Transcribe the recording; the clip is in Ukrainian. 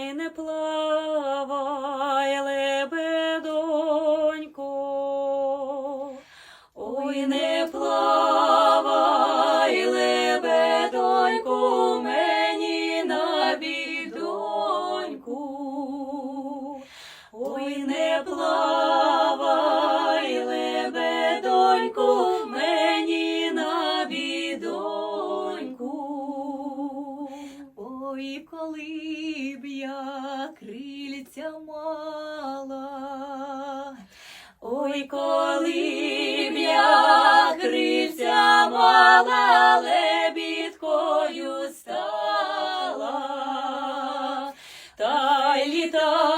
Ой, не плавай, лебедонько, ой, не плавай, лебедонько, мені на бідоньку. Ой, не плавай, Ой, коли б я крильця мала, ой, коли б я крильця мала, лебідкою стала, та й літа